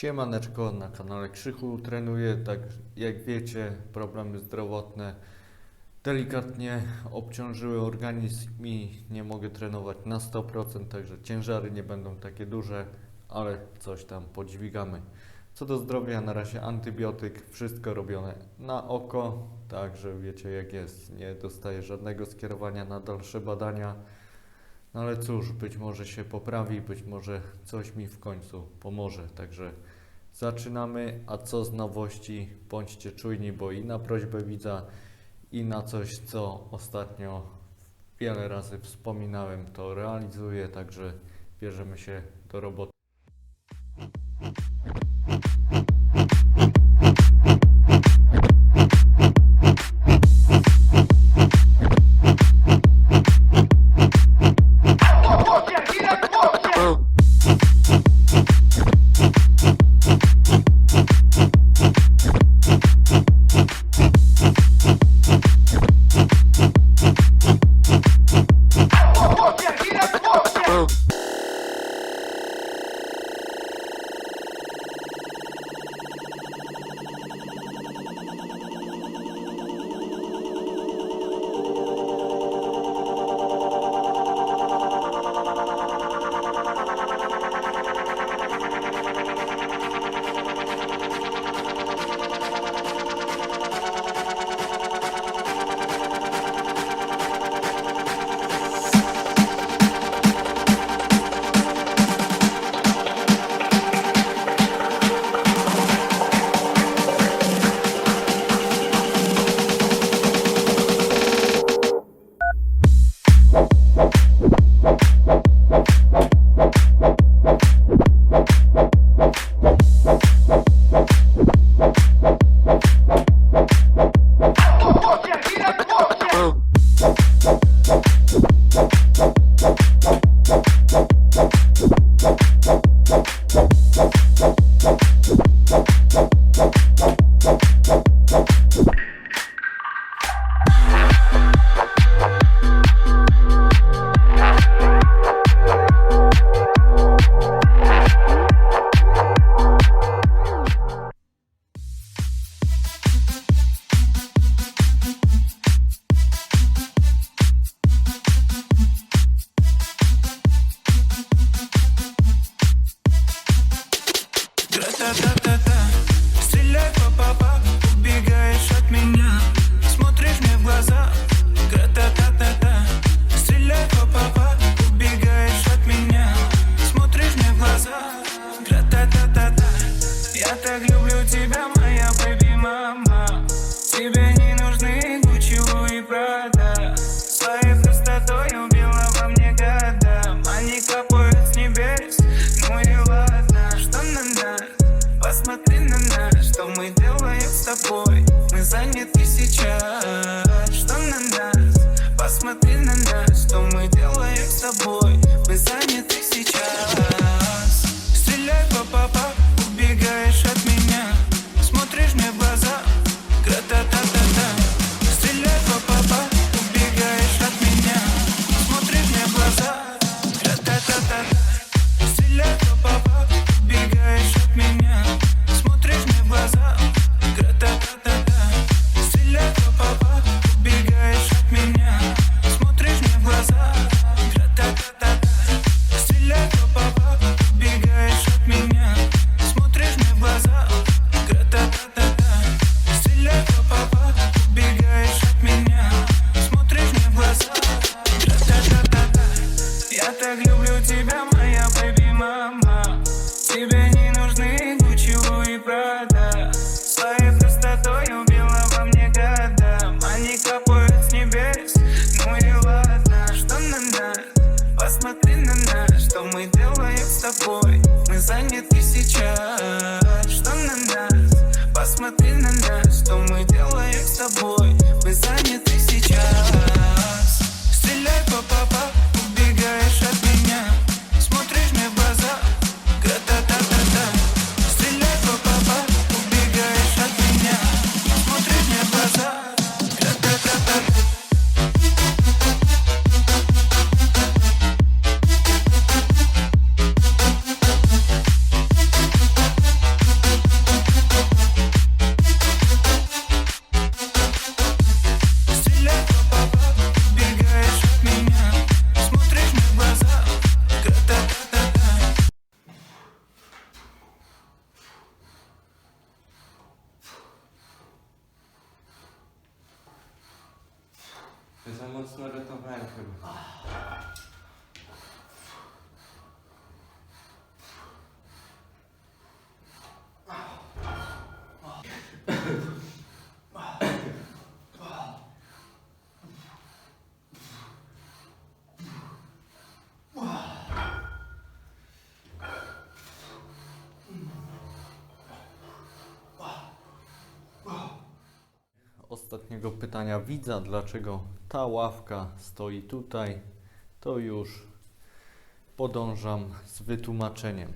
Siemaneczko, na kanale Krzychu trenuję, tak jak wiecie, problemy zdrowotne delikatnie obciążyły organizm i nie mogę trenować na 100%, także ciężary nie będą takie duże, ale coś tam podźwigamy. Co do zdrowia, na razie antybiotyk, wszystko robione na oko, także wiecie jak jest, nie dostaję żadnego skierowania na dalsze badania. No ale cóż, być może się poprawi, być może coś mi w końcu pomoże. Także zaczynamy. A co z nowości? Bądźcie czujni, bo i na prośbę widza, i na coś, co ostatnio wiele razy wspominałem, to realizuję. Także bierzemy się do roboty. смотри на нас, что мы делаем с тобой. Мы заняты сейчас. что мы делаем с тобой? Мы заняты сейчас. Za mocno ratowałem chyba. Ostatniego pytania widza, dlaczego ta ławka stoi tutaj, to już podążam z wytłumaczeniem.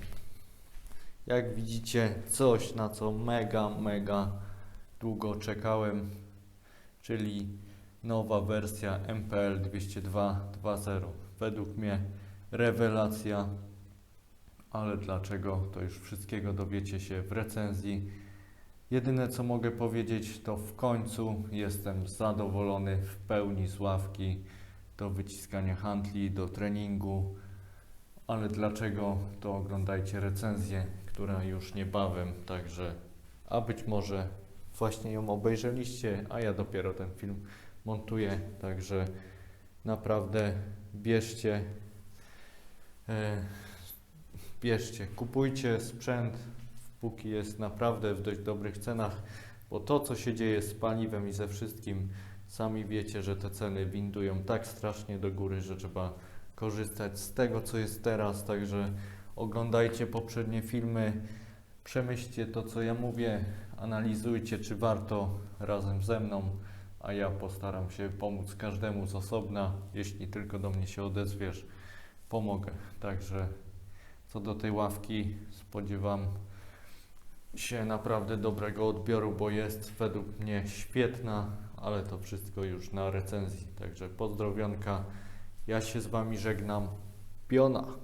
Jak widzicie, coś na co mega, mega długo czekałem, czyli nowa wersja MPL 202.2.0. Według mnie rewelacja, ale dlaczego, to już wszystkiego dowiecie się w recenzji. Jedyne co mogę powiedzieć, to w końcu jestem zadowolony w pełni z ławki do wyciskania handli, do treningu. Ale dlaczego, to oglądajcie recenzję, która już niebawem, także, a być może właśnie ją obejrzeliście, a ja dopiero ten film montuję, także naprawdę bierzcie, e, bierzcie, kupujcie sprzęt, póki jest naprawdę w dość dobrych cenach, bo to, co się dzieje z paliwem i ze wszystkim, sami wiecie, że te ceny windują tak strasznie do góry, że trzeba korzystać z tego, co jest teraz. Także oglądajcie poprzednie filmy, przemyślcie to, co ja mówię, analizujcie, czy warto razem ze mną, a ja postaram się pomóc każdemu z osobna. Jeśli tylko do mnie się odezwiesz, pomogę. Także co do tej ławki, spodziewam się naprawdę dobrego odbioru, bo jest według mnie świetna, ale to wszystko już na recenzji. Także pozdrowionka. Ja się z Wami żegnam. Piona.